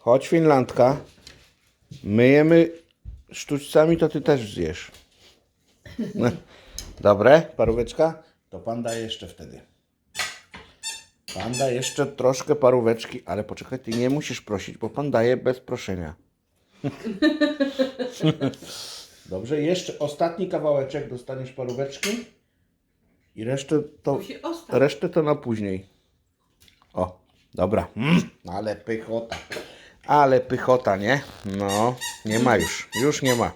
Chodź Finlandka. Myjemy sztućcami, to ty też zjesz. Dobre, paróweczka? To pan da jeszcze wtedy. Pan da jeszcze troszkę paróweczki, ale poczekaj, ty nie musisz prosić, bo pan daje bez proszenia. Dobrze, jeszcze ostatni kawałeczek dostaniesz paróweczki i resztę to, resztę to na później. O, dobra. Mm, ale pychota. Ale pychota, nie? No, nie ma już. Już nie ma.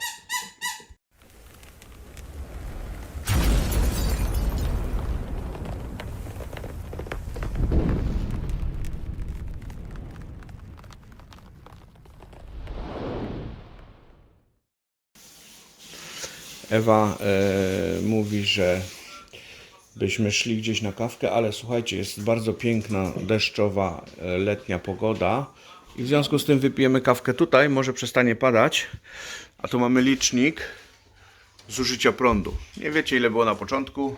Ewa e, mówi, że byśmy szli gdzieś na kawkę, ale słuchajcie, jest bardzo piękna, deszczowa, e, letnia pogoda i w związku z tym wypijemy kawkę tutaj, może przestanie padać, a tu mamy licznik zużycia prądu. Nie wiecie ile było na początku,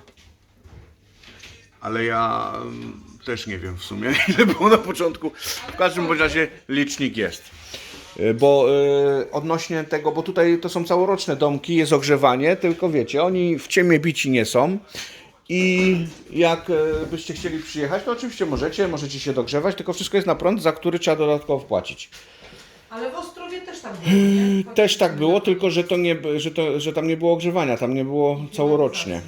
ale ja mm, też nie wiem w sumie ile było na początku. W każdym razie licznik jest. Y, Bo y, odnośnie tego, bo tutaj to są całoroczne domki, jest ogrzewanie, tylko wiecie, oni w ciemie bici nie są. I jak y, byście chcieli przyjechać, to oczywiście możecie, możecie się dogrzewać, tylko wszystko jest na prąd, za który trzeba dodatkowo wpłacić. Ale w Ostrowie też tak było, nie? Też tak było, tylko że, to nie, że, to, że tam nie było ogrzewania, tam nie było całorocznie.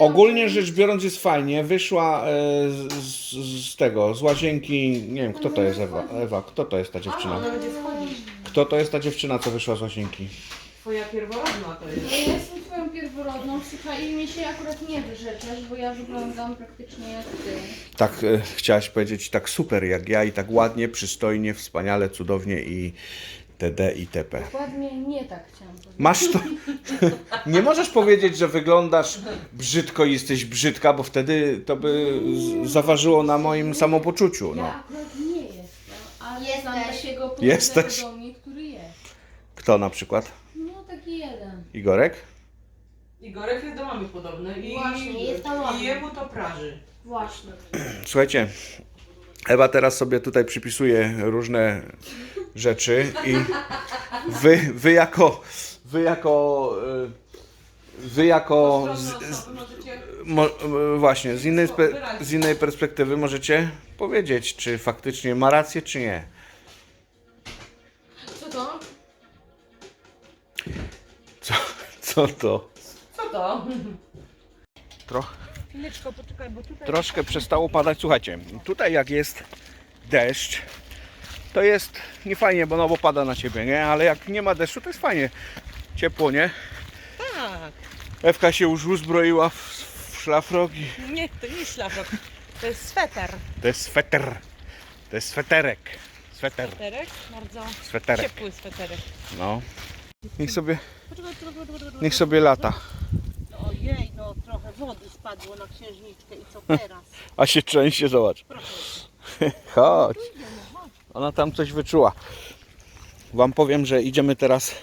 Ogólnie rzecz biorąc jest fajnie, wyszła e, z, z, z tego, z łazienki, nie wiem kto to jest Ewa, Ewa, kto to jest ta A, dziewczyna? ona będzie wchodzić. Kto to jest ta dziewczyna, co wyszła z łazienki? Twoja pierworodna to jest. Ja jestem słuchaj, i mnie się akurat nie wyrzeczasz, bo ja wyglądam praktycznie jak ty. Tak, e, chciałaś powiedzieć tak super jak ja i tak ładnie, przystojnie, wspaniale, cudownie i TD i TP. Dokładnie nie tak chciałam powiedzieć. Masz to. Nie możesz powiedzieć, że wyglądasz brzydko i jesteś brzydka, bo wtedy to by z- zaważyło na moim samopoczuciu. No. Ja akurat nie jestem, ale Jesteś. znam takiego Jesteś. podobnego do mnie, który jest. Kto na przykład? No taki jeden. Igorek? Igorek jest do mamy podobny i, Właśnie, jest tam i ładny. jemu to praży. Właśnie. Słuchajcie, Ewa teraz sobie tutaj przypisuje różne rzeczy i wy, wy jako. Wy jako. y, Wy jako. Z, możecie... Mo, e, właśnie, z innej, spe, z innej perspektywy możecie powiedzieć, czy faktycznie ma rację, czy nie. Co to? Co, co to? To? Tro, Chwileczko, poczekaj, bo tutaj... troszkę przestało padać. Słuchajcie, tutaj jak jest deszcz, to jest nie fajnie, bo no bo pada na ciebie, nie? Ale jak nie ma deszczu, to jest fajnie. Ciepło, nie? Tak, Ewka się już uzbroiła w, w szlafrok i nie, to nie szlafrok. To jest sweter. to jest sweter. To jest sweterek. Sweter, Sweterek? Bardzo sweterek. ciepły sweterek. No. Niech sobie, Poczekaj, poczekaj, poczekaj, poczekaj. niech sobie lata. Ojej, no trochę wody spadło na księżniczkę i co teraz? A się trzęsie, zobacz. Chodź. Ona tam coś wyczuła. Wam powiem, że idziemy teraz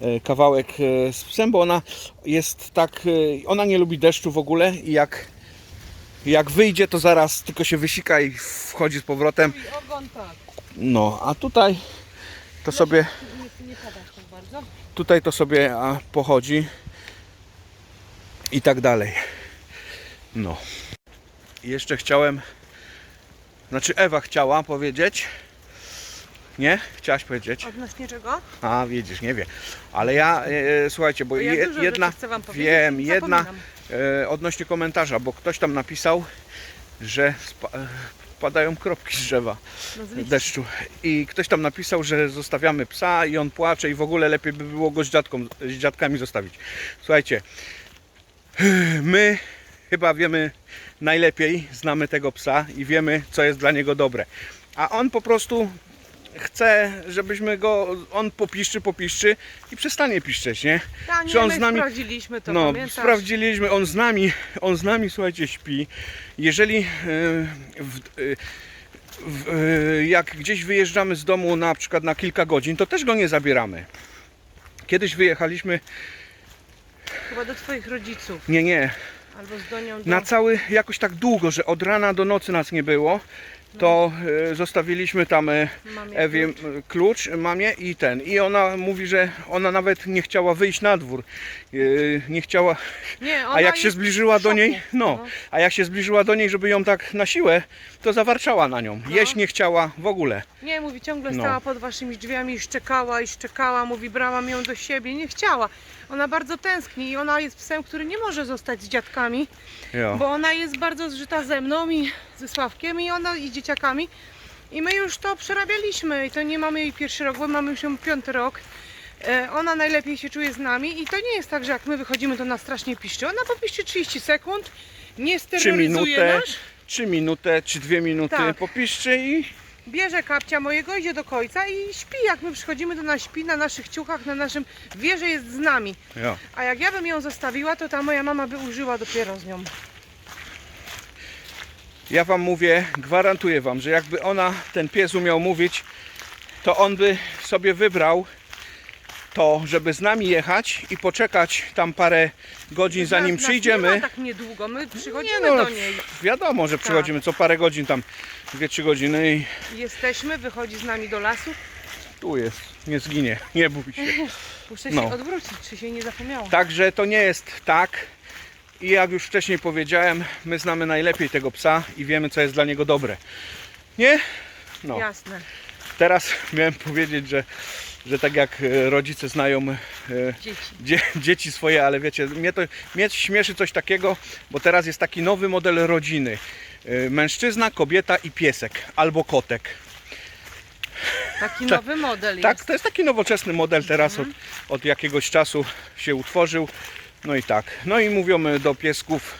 e, kawałek e, z psem, bo ona jest tak, e, ona nie lubi deszczu w ogóle i jak, jak wyjdzie, to zaraz tylko się wysika i wchodzi z powrotem. Tak. No, a tutaj to sobie, nie pada tak tutaj to sobie pochodzi i tak dalej. No. Jeszcze chciałem, znaczy Ewa chciała powiedzieć, nie? Chciałaś powiedzieć? Odnośnie czego? A, widzisz, nie wie. Ale ja, e, słuchajcie, bo ja je, jedna, wiem, jedna e, odnośnie komentarza, bo ktoś tam napisał, że spa, e, padają kropki z drzewa No deszczu. I ktoś tam napisał, że zostawiamy psa i on płacze i w ogóle lepiej by było go z, dziadką, z dziadkami zostawić. Słuchajcie, my chyba wiemy najlepiej, znamy tego psa i wiemy, co jest dla niego dobre. A on po prostu chce, żebyśmy go, on popiszczy, popiszczy i przestanie piszczeć, nie? Ta, nie, Czy on my z nami- sprawdziliśmy to, no, pamiętasz? sprawdziliśmy, on z nami, on z nami, słuchajcie, śpi. Jeżeli e, w, e, w, e, jak gdzieś wyjeżdżamy z domu na przykład na kilka godzin, to też go nie zabieramy. Kiedyś wyjechaliśmy, Chyba do twoich rodziców. nie, nie, Albo z Donią do... na cały, jakoś tak długo, że od rana do nocy nas nie było to e, zostawiliśmy tam e, Mamie Ewie m, klucz mamie i ten. I ona mówi, że ona nawet nie chciała wyjść na dwór. E, Nie chciała. Nie, ona A jak się jest zbliżyła w do niej, szoku. no, a jak się zbliżyła do niej, żeby ją tak na siłę, to zawarczała na nią. Jeść nie chciała w ogóle. Nie, mówi, ciągle No. stała pod waszymi drzwiami i szczekała i szczekała, mówi, brałam ją do siebie, nie chciała. Ona bardzo tęskni i ona jest psem, który nie może zostać z dziadkami, Jo. bo ona jest bardzo zżyta ze mną i ze Sławkiem i ona i dzieciakami. I my już to przerabialiśmy i to nie mamy jej pierwszy rok, bo mamy już ją piąty rok. E, Ona najlepiej się czuje z nami i to nie jest tak, że jak my wychodzimy, to ona strasznie piszczy. Ona popiszczy 30 sekund, nie steroryzuje minutę, nas. Trzy minuty, czy dwie minuty Tak. popiszczy i bierze kapcia mojego, idzie do końca i śpi. Jak my przychodzimy, to ona śpi na naszych ciuchach, na naszym. Wie, że jest z nami. jo. A jak ja bym ją zostawiła, to ta moja mama by użyła dopiero z nią. Ja wam mówię, gwarantuję wam, że jakby ona, ten pies umiał mówić, to on by sobie wybrał to, żeby z nami jechać i poczekać tam parę godzin zanim Nas- przyjdziemy. Nie ma tak niedługo. My przychodzimy Nie no, do niej. wiadomo, że przychodzimy co parę godzin tam, dwie, trzy godziny i Jesteśmy, wychodzi z nami do lasu. tu jest, nie zginie, nie bój się. Muszę No. się odwrócić, czy się nie zapomniało. Także to nie jest tak. I jak już wcześniej powiedziałem, my znamy najlepiej tego psa i wiemy, co jest dla niego dobre. Nie? No. Jasne. Teraz miałem powiedzieć, że, że tak jak e, rodzice znają e, Dzieci. dzie, dzieci swoje, ale wiecie, mnie to mnie śmieszy coś takiego, bo teraz jest taki nowy model rodziny. E, Mężczyzna, kobieta i piesek albo kotek. Taki nowy model Tak, jest. to jest taki nowoczesny model teraz od, od jakiegoś czasu się utworzył. No i tak. No i mówią do piesków,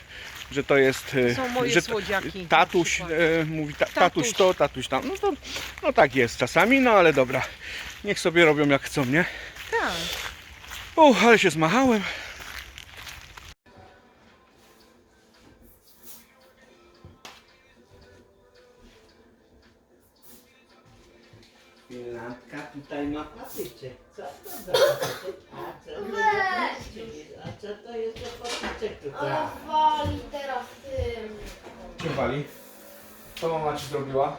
że to jest. Są moje że słodziaki, Tatuś e, mówi ta, tatuś. Tatuś. to, tatuś tam. No to no tak jest czasami, no ale dobra. Niech sobie robią jak chcą, nie? Tak. O, ale się zmachałem. Finlandka tutaj ma patyczek. Co to za patyczek? A co, to za patyczek? A co to jest za patyczek tutaj? Ale wali teraz tym. Cię wali. Co mama ci zrobiła?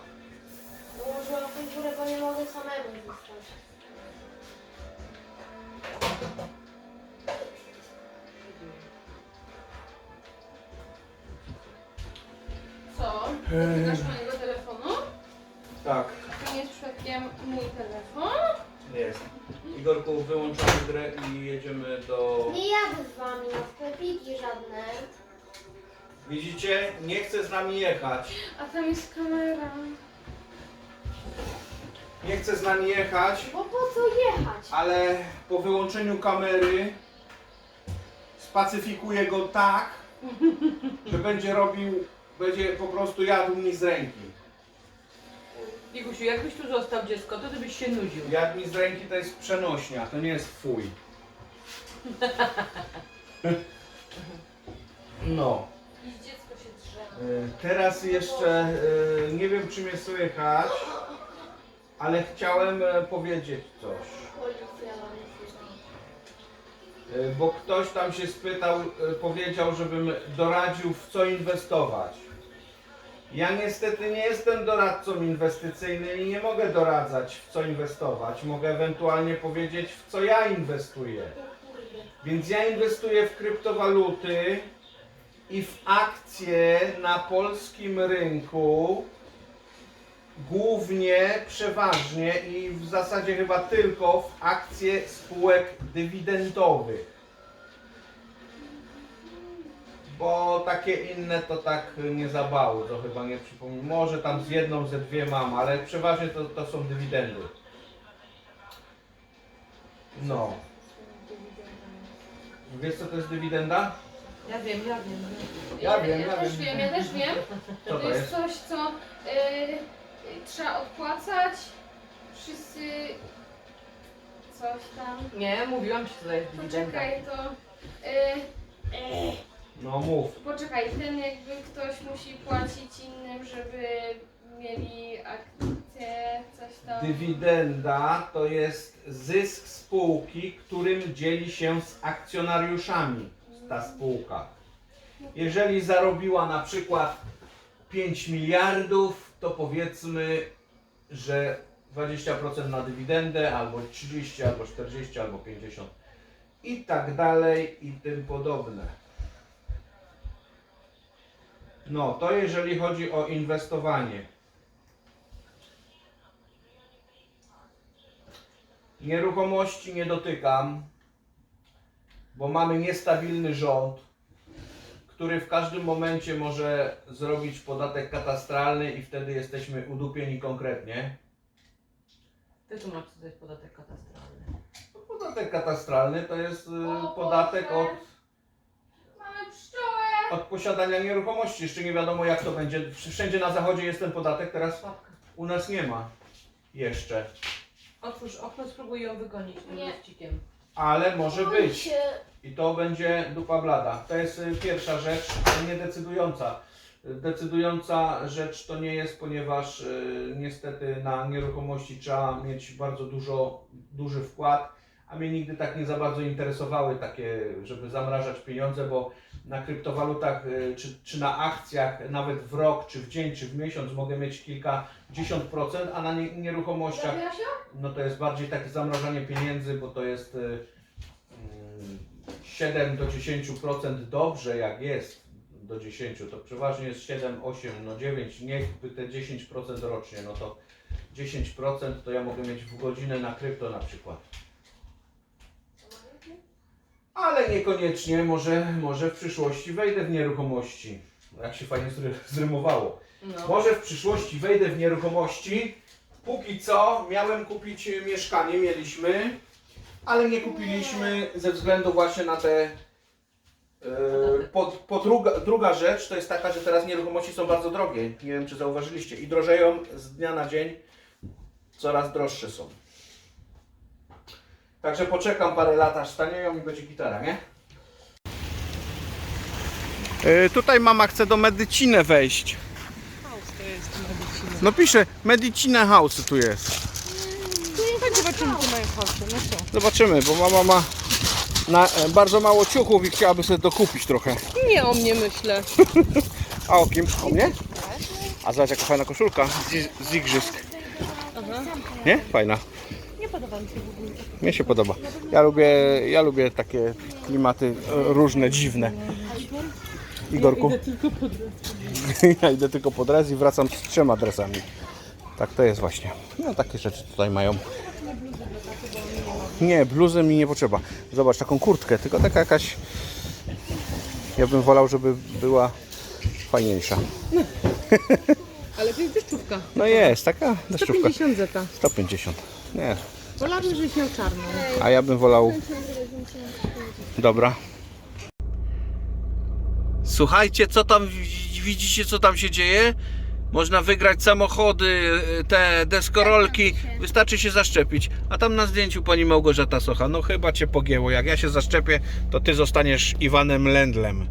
Ułożyłam górę, bo nie mogę samemu zostać. Co? Dotykasz mojego telefonu? Tak, To nie jest przypadkiem mój telefon? jest. Igorku, wyłączamy grę i jedziemy do... Nie jadę z wami na sklepiki żadne. Widzicie? Nie chce z nami jechać. A tam jest kamera. Nie chce z nami jechać, Bo po co jechać? ale po wyłączeniu kamery spacyfikuję go tak, że będzie robił, będzie po prostu jadł mi z ręki. Igusiu, jakbyś tu został dziecko, to ty byś się nudził. Jadł mi z ręki to jest przenośnia, to nie jest fuj. No. I dziecko się drze. Y, Teraz jeszcze y, nie wiem czy mnie słychać, ale chciałem e, powiedzieć coś. Y, Bo ktoś tam się spytał, y, powiedział, żebym doradził w co inwestować. Ja niestety nie jestem doradcą inwestycyjnym i nie mogę doradzać w co inwestować. Mogę ewentualnie powiedzieć w co ja inwestuję. Więc ja inwestuję w kryptowaluty i w akcje na polskim rynku. Głównie, przeważnie i w zasadzie chyba tylko w akcje spółek dywidendowych. Bo takie inne to tak nie za bardzo, chyba nie przypomnę. Może tam z jedną, ze dwie mam, ale przeważnie to, to są dywidendy. No. Wiesz co to jest dywidenda? Ja wiem, ja wiem. Ja wiem, ja, ja też wiem. wiem, ja też wiem. Co To to jest jest? coś, co y, trzeba odpłacać. Wszyscy coś tam. Nie, mówiłam ci, dywidenda. Poczekaj, to. Y, No mów. poczekaj, ten jakby ktoś musi płacić innym, żeby mieli akcje, coś tam. Dywidenda to jest zysk spółki, którym dzieli się z akcjonariuszami ta spółka. Jeżeli zarobiła na przykład 5 miliardów, to powiedzmy, że 20% na dywidendę, albo 30, albo 40, albo 50 i tak dalej i tym podobne. No, to jeżeli chodzi o inwestowanie. Nieruchomości nie dotykam, bo mamy niestabilny rząd, który w każdym momencie może zrobić podatek katastralny i wtedy jesteśmy udupieni konkretnie. Ty tu masz coś podatek katastralny. Podatek katastralny to jest y, O podatek Boże. od, Mamy pszczołę! od posiadania nieruchomości. Jeszcze nie wiadomo jak to będzie. Wszędzie na zachodzie jest ten podatek, teraz Słabka. u nas nie ma jeszcze. Otwórz okno, spróbuj ją wygonić tym Nie. liścikiem. Ale może być. I to będzie dupa blada. To jest y, pierwsza rzecz, nie decydująca. Decydująca rzecz to nie jest, ponieważ y, niestety na nieruchomości trzeba mieć bardzo dużo, duży wkład, a mnie nigdy tak nie za bardzo interesowały takie, żeby zamrażać pieniądze, bo na kryptowalutach y, czy, czy na akcjach nawet w rok, czy w dzień, czy w miesiąc mogę mieć kilkadziesiąt procent, a na nie, nieruchomościach no to jest bardziej takie zamrażanie pieniędzy, bo to jest y, mm, 7 do 10% dobrze jak jest do 10, to przeważnie jest 7, 8, no 9, niechby te 10% rocznie, no to 10% to ja mogę mieć w godzinę na krypto na przykład. Ale niekoniecznie, może, może w przyszłości wejdę w nieruchomości. Jak się fajnie zry- zrymowało. No. Może w przyszłości wejdę w nieruchomości. Póki co miałem kupić mieszkanie, mieliśmy, ale nie kupiliśmy ze względu właśnie na te. E, po, po druga, druga rzecz to jest taka, że teraz nieruchomości są bardzo drogie. Nie wiem, czy zauważyliście. I drożeją z dnia na dzień. Coraz droższe są. Także poczekam parę lat, aż stanieją i będzie gitara, nie? E, tutaj mama chce do medyciny wejść. to jest medycyna. No pisze, Medicina House tu jest. Tak zobaczymy, co mają chodźcie. No co? Zobaczymy, bo mama ma na, e, bardzo mało ciuchów i chciałaby sobie dokupić trochę. Nie o mnie myślę. A o kim? O mnie? A zobacz jaka fajna koszulka z, z igrzysk. Aha. Nie? Fajna. Nie podoba mi się w ogóle. Mnie się podoba. Ja lubię, ja lubię takie klimaty różne, dziwne. Igorku? tylko pod Ja idę tylko pod raz i wracam z trzema dresami. Tak to jest właśnie. No takie rzeczy tutaj mają. Nie, bluzy mi nie potrzeba. Zobacz, taką kurtkę, tylko taka jakaś... Ja bym wolał, żeby była fajniejsza. Ale to jest deszczówka. No jest, taka deszczówka. 150 zeta. 150. Nie, Wolałabym, żebyś miał czarną. a ja bym wolał... Dobra. Słuchajcie, co tam wi- widzicie, co tam się dzieje? Można wygrać samochody, y, te deskorolki. Wystarczy się zaszczepić. A tam na zdjęciu pani Małgorzata Socha. No chyba cię pogięło. Jak ja się zaszczepię, to ty zostaniesz Iwanem Lendlem.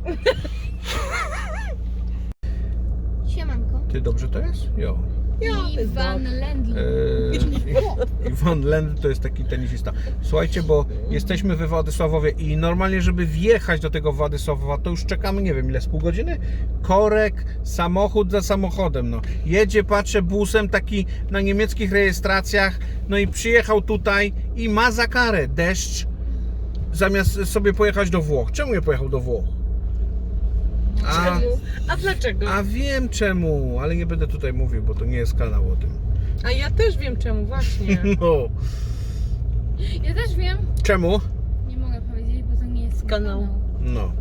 Siemanko. Ty dobrze to jest? Jo. Iwan Lendl. Eee, Iwan Lend to jest taki tenisista. Słuchajcie, bo jesteśmy we Władysławowie i normalnie, żeby wjechać do tego Władysławowa, to już czekamy, nie wiem ile, z pół godziny? Korek, samochód za samochodem, no. Jedzie, patrzę, busem taki na niemieckich rejestracjach, no i przyjechał tutaj i ma za karę deszcz, zamiast sobie pojechać do Włoch. Czemu nie pojechał do Włoch? A, Czemu? A dlaczego? a wiem czemu, ale nie będę tutaj mówił, bo to nie jest kanał o tym. A ja też wiem czemu, właśnie. No. Ja też wiem. Czemu? Nie mogę powiedzieć, bo to nie jest mój Kanał. No.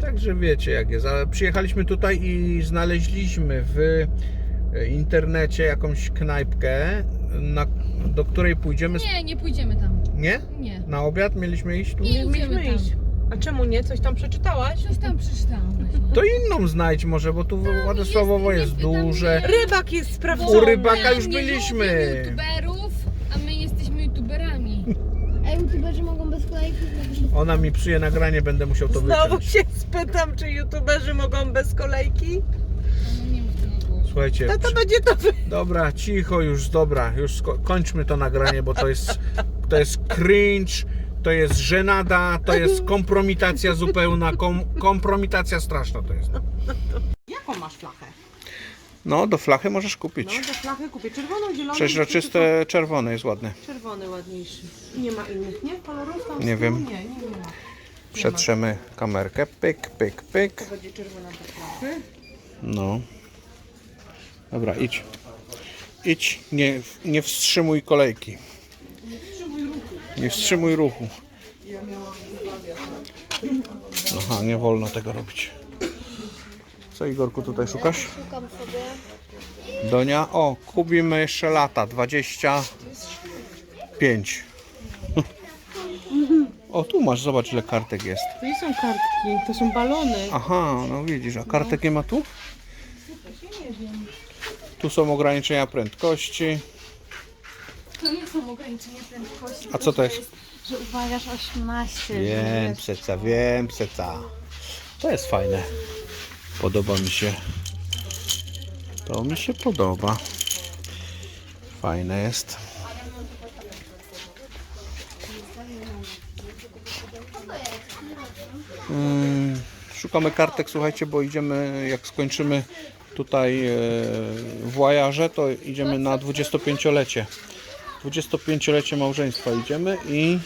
Także wiecie jak jest. Ale przyjechaliśmy tutaj i znaleźliśmy w e, internecie jakąś knajpkę, na, do której pójdziemy. z- Nie, nie pójdziemy tam. Nie? Nie. Na obiad mieliśmy iść tu? Nie idziemy Mieliśmy tam. iść. A czemu nie? Coś tam przeczytałaś? Coś tam przeczytałam. To inną znajdź może, bo tu Władysławowo jest, jest- tam duże. jest- Rybak jest U sprawdzony. rybaka Tam już nie byliśmy. youtuberów, a my jesteśmy youtuberami. A youtuberzy mogą bez kolejki? Ona mi psuje nagranie, będę musiał to Znowu wyciąć. się spytam, czy youtuberzy mogą bez kolejki? No nie mów tego. Słuchajcie, No to będzie to wy... Dobra, cicho już, dobra, już sko- kończmy to nagranie, bo to jest, to jest cringe, to jest żenada, to jest kompromitacja zupełna, kom, kompromitacja straszna to jest. Jaką masz flachę? No, do flachy możesz kupić. No, do flachy kupię czerwoną, zieloną. Przeźroczyste czerwone jest ładne. Czerwony ładniejszy. Nie ma innych, nie? Kolorów tam Nie wiem. Nie, nie, nie ma. Przetrzemy kamerkę. Pyk, pyk, pyk. Będzie czerwona do flachy. No. Dobra, idź. Idź, nie, nie wstrzymuj kolejki. Nie wstrzymuj ruchu. Aha, nie wolno tego robić. Co Igorku tutaj szukasz? Szukam sobie. Donia, o, kubimy jeszcze lata, 25. O, tu masz, zobacz ile kartek jest. To nie są kartki, to są balony. Aha, no widzisz, a kartek nie ma tu? Tu są ograniczenia prędkości. To nie są ograniczenia prędkości. A co to jest? Że uważasz 18. Wiem, pseca, wiem, pseca. To jest fajne. Podoba mi się. To mi się podoba. Fajne jest. Mm, Szukamy kartek, słuchajcie, bo idziemy, jak skończymy tutaj e, w Łajarze, to idziemy na 25-lecie. 25-lecie małżeństwa idziemy i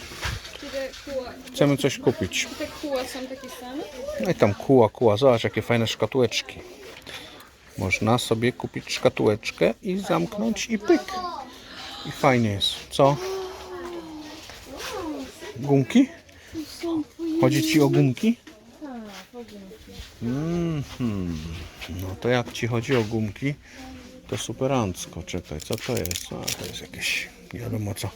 chcemy coś kupić. te kuła są takie same? No i tam kuła, kuła, zobacz jakie fajne szkatułeczki. Można sobie kupić szkatułeczkę i zamknąć i pyk. I fajnie jest. Co? Gumki? Chodzi ci o gumki? Mhm. No to jak ci chodzi o gumki, to superancko. Czekaj, co to jest? A, to jest jakieś, nie wiadomo co.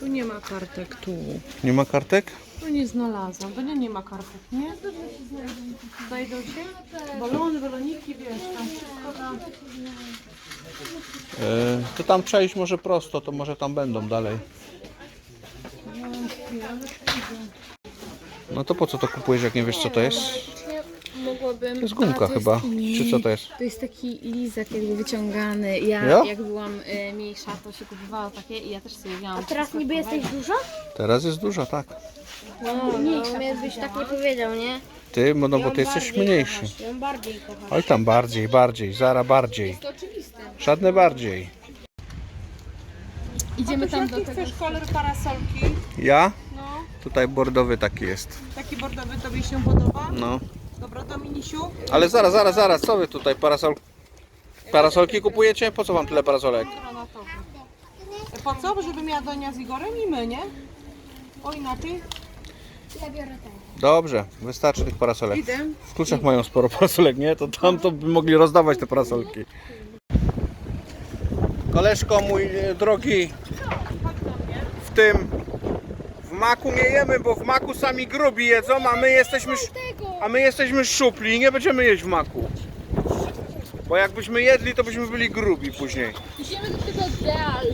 Tu nie ma kartek, tu. Nie ma kartek? No nie znalazłam, to nie, nie ma kartek, nie? Znajdą się? Balony, baloniki, wiesz, tam wszystko tam. E, to tam przejść może prosto, to może tam będą dalej. No to po co to kupujesz, jak nie wiesz co to jest? Mogłabym. To jest gumka chyba. Czy co to jest? To jest taki lizak jakby wyciągany. Ja Ja? jak byłam y, mniejsza, to się kupowało takie i ja też sobie wzięłam. A teraz niby jesteś duża? Teraz jest dużo, tak. No, no mnie byś tak nie powiedział, nie? Ty, no bo ty jesteś mniejszy. Ją bardziej kochasz. Oj tam bardziej, bardziej, zara bardziej. To oczywiste. Żadne bardziej. Idziemy tam do Jaki tego. chcesz kolor parasolki? Ja? No, Tutaj bordowy taki jest. taki bordowy tobie się podoba? No. Dobra, Dominisiu. Ale zaraz, zaraz, zaraz, co wy tutaj parasol... Parasolki kupujecie? Po co wam tyle parasolek? Granatowy. Po co? Żeby miała Donia z Igorem i my, nie? O inaczej? Ja biorę ten. Dobrze, wystarczy tych parasolek. Idę. W kluczach mają sporo parasolek, nie? To tam to by mogli rozdawać te parasolki. Koleżko mój e, drogi, w tym w maku nie jemy, bo w maku sami grubi jedzą, a my jesteśmy sz- a my jesteśmy szczupli i nie będziemy jeść w maku. Bo jakbyśmy jedli, to byśmy byli grubi później. Idziemy do tego deal.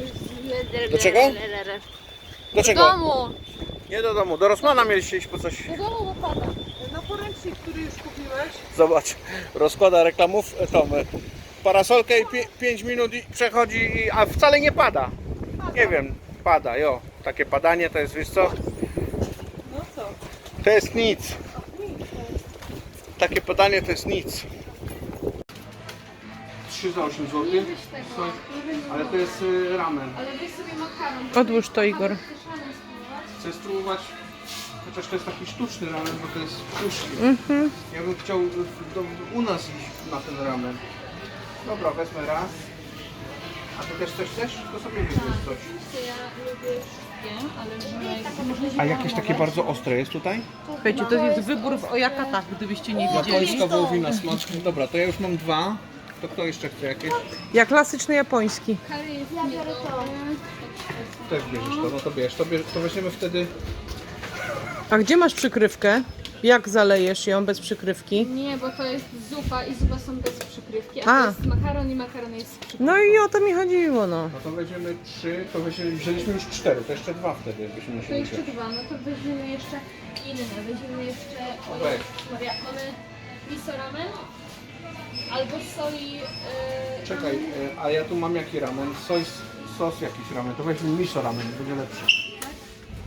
Do czego? Do Do czego? domu. Nie do domu, do Rosmana mieliście iść po coś. Do domu bo pada. No poręcznik, który już kupiłeś. Zobacz, rozkłada reklamów, e, tą e, parasolkę i 5 minut i przechodzi, i, a wcale nie pada. Nie wiem, pada, jo. Takie padanie to jest, wiesz co? No co? To jest nic. Takie padanie to jest nic. 3 za 8 zł, ale to jest y, ramen. Odłóż to, Igor. Chcę spróbować, chociaż to jest taki sztuczny ramen, bo to jest sztuczny. Mhm. Ja bym chciał y, do, u nas iść na ten ramen. Dobra, wezmę raz. A ty też coś chcesz? To sobie wybierz coś. Ja lubię ale można A jakieś takie bardzo ostre jest tutaj? Słuchajcie, to jest wybór w ojakatach, gdybyście nie widzieli. Japońska wołowina smaczna. Dobra, to ja już mam dwa. To kto jeszcze chce jakieś? Ja klasyczny japoński. Ja biorę to. Też bierzesz to, no to bierz. To, bierz, to weźmiemy wtedy... A gdzie masz przykrywkę? Jak zalejesz ją bez przykrywki? Nie, bo to jest zupa i zupa są bez przykrywki, a, A. to jest makaron i makaron jest z przykrywką. No i o to mi chodziło, no. No to weźmiemy trzy, to weźmiemy, wzięliśmy już cztery, to jeszcze dwa wtedy byśmy To musieli jeszcze wziąć. dwa, no to weźmiemy jeszcze inne, weźmiemy jeszcze... O, Weź. Maria, mamy miso ramen albo soi... Yy, Czekaj, e, a ja tu mam jaki ramen? Sos, sos jakiś ramen, to weźmy miso ramen, będzie lepszy.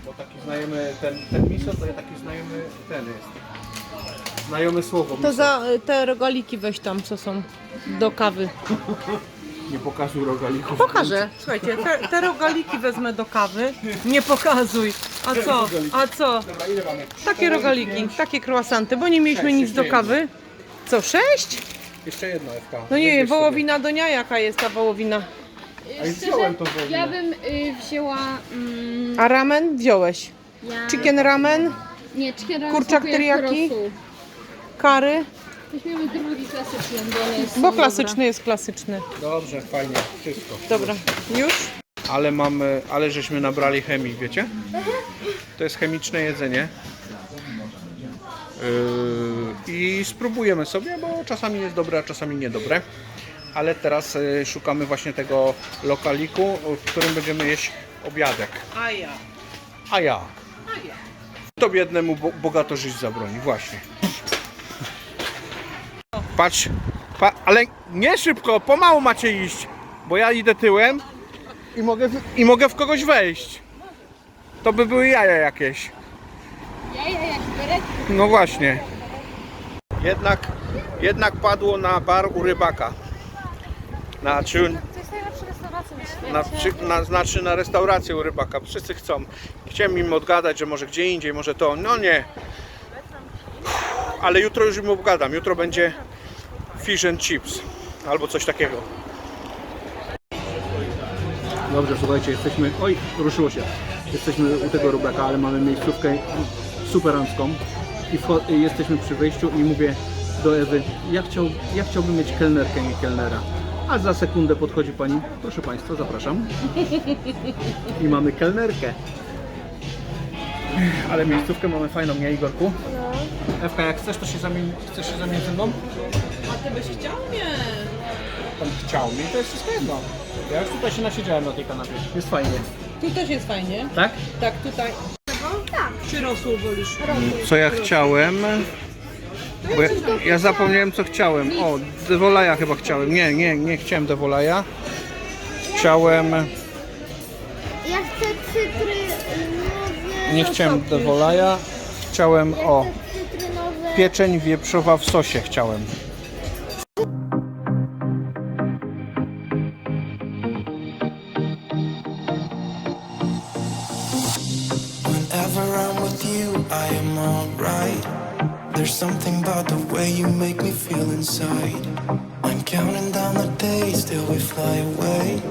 Bo taki znajomy, ten, ten miso to jest taki znajomy, ten jest. Znajomy słowo To miso. za te rogaliki weź tam, co są do kawy. Nie pokazuj rogalików. Pokażę. Słuchajcie, te, te rogaliki wezmę do kawy. Nie pokazuj. A co? A co? Dobra, ile mamy? Takie rogaliki, takie croissanty, bo nie mieliśmy Sześć, nic jeszcze do kawy. Co, sześć? Jeszcze jedno FK. No nie wiem, wołowina do dnia, jaka jest ta wołowina? A i wziąłem tą wołowinę. ja bym y, wzięła... Mm, A ramen wziąłeś? ja... Chicken ramen, Nie, chicken ramen Kurczak smakuje teriyaki? rosół. kary, Weźmiemy drugi klasyczny, bo bo klasyczny jest klasyczny. Dobrze, fajnie, wszystko. Dobra, już? Ale mamy, ale żeśmy nabrali chemii, wiecie? To jest chemiczne jedzenie. Yy, I spróbujemy sobie, bo czasami jest dobre, a czasami niedobre. Ale teraz yy, szukamy właśnie tego lokaliku, w którym będziemy jeść obiadek. A ja. A ja. A ja. To biednemu bo bogato żyć zabroni, właśnie. Patrz, pa, ale nie szybko, pomału macie iść, bo ja idę tyłem i mogę, w, i mogę w kogoś wejść. To by były jaja jakieś. Jaja jak. No właśnie. Jednak, jednak padło na bar u rybaka. Na, czy, To jest najlepsza restauracja na świecie. na, przy, na, znaczy na restaurację u rybaka. Wszyscy chcą. Chciałem im odgadać, że może gdzie indziej, może to. No nie. Ale jutro już im obgadam. Jutro będzie fish and chips. Albo coś takiego. Dobrze, słuchajcie, jesteśmy. Oj, ruszyło się. Jesteśmy u tego rybaka, ale mamy miejscówkę superancką. I wcho- i jesteśmy przy wejściu i mówię do Ewy, ja, chciał, ja chciałbym mieć kelnerkę, nie kelnera. A za sekundę podchodzi pani, proszę Państwa, zapraszam. I mamy kelnerkę. Ale miejscówkę mamy fajną, nie Igorku? No. Ewka, jak chcesz, to się zamień, chcesz się zamienić ze mną? A ty byś chciał? Nie. Pan chciał mi, to jest wszystko jedno. Ja już tutaj się nasiedziałem na tej kanapie. Jest fajnie. Tu też jest fajnie. Tak? Tak, tutaj. Tak. Czy rosół wolisz? Co ja chciałem? Bo ja, ja zapomniałem co chciałem. O, Devolaja chyba chciałem. Nie, nie, nie chciałem Devolaja. Chciałem... Ja chcę cytrynowe... Nie chciałem Devolaja. Chciałem, o, Cytrynowe... pieczeń wieprzowa w sosie chciałem. Whenever I'm with you, I am alright. There's something about the way you make me feel inside. I'm counting down the days till we fly away.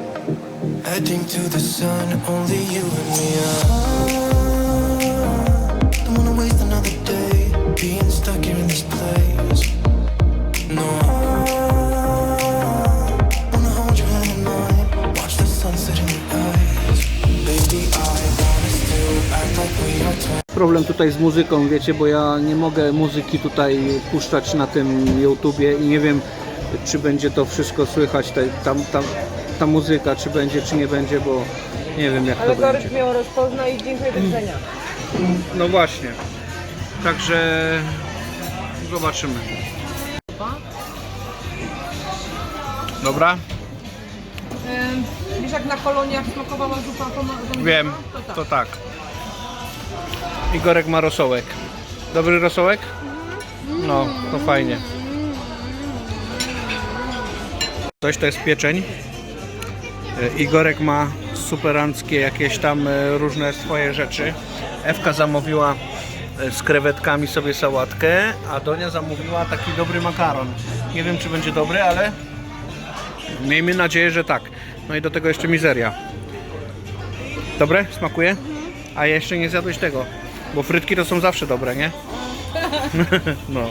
Heading to the sun, only you and me. Ah, Problem tutaj z muzyką, wiecie, bo ja nie mogę muzyki tutaj puszczać na tym YouTubie i nie wiem, czy będzie to wszystko słychać, te, tam, tam, ta muzyka, czy będzie, czy nie będzie, bo nie wiem jak Ale to będzie. Goryk miał rozpozna i dziękuję do widzenia. No właśnie. Także zobaczymy. Dobra? Wiesz jak na koloniach smakowała zupa pomidorowa? Wiem, To tak. Igorek ma rosołek. Dobry rosołek? No, to fajnie. Coś to jest pieczeń. E, Igorek ma superanckie jakieś tam e, różne swoje rzeczy. Ewka zamówiła e, z krewetkami sobie sałatkę, a Donia zamówiła taki dobry makaron. Nie wiem czy będzie dobry, ale miejmy nadzieję, że tak. No i do tego jeszcze mizeria. Dobre? Smakuje? A jeszcze nie zjadłeś tego, bo frytki to są zawsze dobre, nie? no.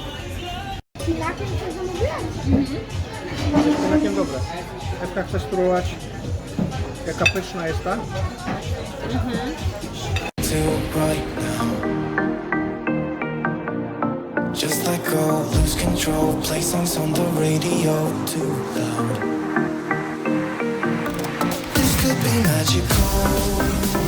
Szpinakiem to zamówiłam. Szpinakiem dobre. Ewka, chcesz spróbować? Jaka pyszna jest ta? right now. Just let go, lose control, play songs on the radio too loud. This could be magical.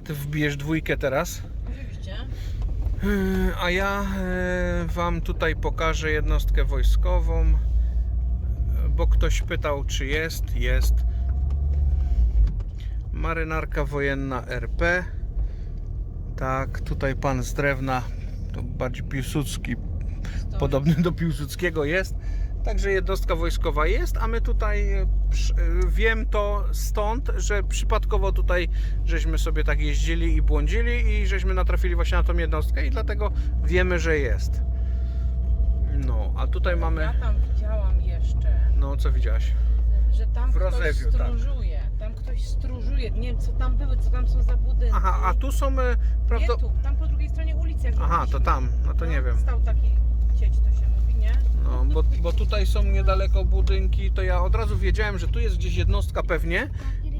Ty wbijesz dwójkę teraz. Oczywiście. Yy, A ja yy, Wam tutaj pokażę jednostkę wojskową, bo ktoś pytał, czy jest. Jest. Marynarka wojenna RP. Tak, tutaj pan z drewna, to bardziej Piłsudski, podobny do Piłsudskiego jest. Także jednostka wojskowa jest, a my tutaj e, e, wiem to stąd, że przypadkowo tutaj żeśmy sobie tak jeździli i błądzili i żeśmy natrafili właśnie na tą jednostkę i dlatego wiemy, że jest. No, a tutaj Ja mamy. tam widziałam jeszcze, No, co widziałaś? że tam W ktoś Rozewiu, tak. stróżuje. Tam ktoś stróżuje. Nie wiem co tam były, co tam są za budynki. Aha, a tu są. e, Nie tu, tam po drugiej stronie ulicy. Aha, to tam, no to nie wiem. Stał taki cieć, to się mówi, nie? No, bo, bo tutaj są niedaleko budynki, to ja od razu wiedziałem, że tu jest gdzieś jednostka pewnie,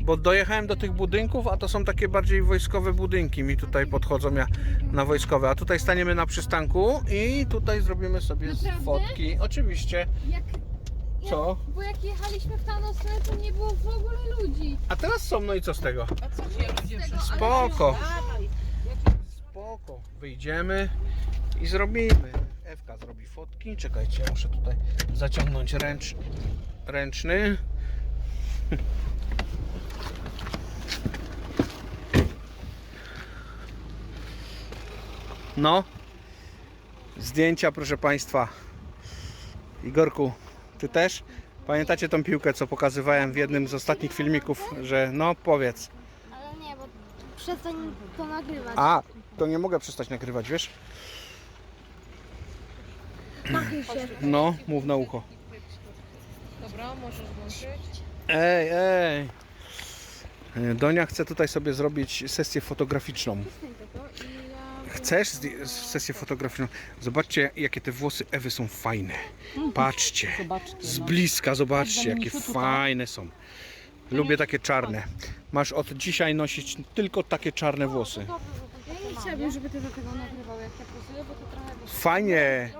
bo dojechałem do tych budynków, a to są takie bardziej wojskowe budynki mi tutaj podchodzą ja na wojskowe, a tutaj staniemy na przystanku i tutaj zrobimy sobie Naprawdę? fotki. Oczywiście. Jak, Co? bo jak jechaliśmy w tamtą stronę, to nie było w ogóle ludzi. A teraz są, no i co z tego? A co ludzie? Spoko. Spoko. Wyjdziemy i zrobimy. Ewka zrobi fotki. Czekajcie, ja muszę tutaj zaciągnąć ręcz, ręczny. No. Zdjęcia, proszę Państwa. Igorku, Ty też? Pamiętacie tą piłkę, co pokazywałem w jednym z ostatnich filmików, że no powiedz. Ale nie, bo przestań to nagrywać. A, to nie mogę przestać nagrywać, wiesz? Się. No, mów na ucho. Dobra, możesz włączyć. Ej, ej. Donia chce tutaj sobie zrobić sesję fotograficzną. Chcesz zdję- sesję fotograficzną? Zobaczcie, jakie te włosy Ewy są fajne. Patrzcie. Zobaczcie. Z bliska, zobaczcie, jakie fajne są. Lubię takie czarne. Masz od dzisiaj nosić tylko takie czarne włosy. Ja nie chciałabym, żeby ty do tego nagrywał, jak ja pozuję, bo to trochę... Fajnie.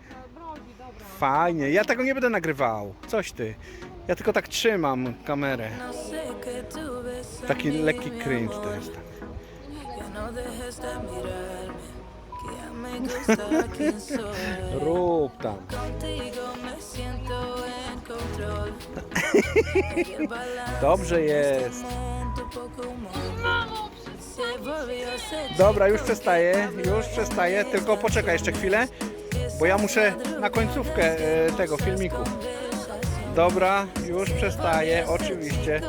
Dobra. Fajnie. Ja tego nie będę nagrywał. Coś ty. Ja tylko tak trzymam kamerę. Taki lekki cringe to jest. Rób tam. Dobrze jest. Dobra, już przestaję, już przestaję, tylko poczekaj jeszcze chwilę, bo ja muszę na końcówkę e, tego filmiku. Dobra, już przestaję, oczywiście.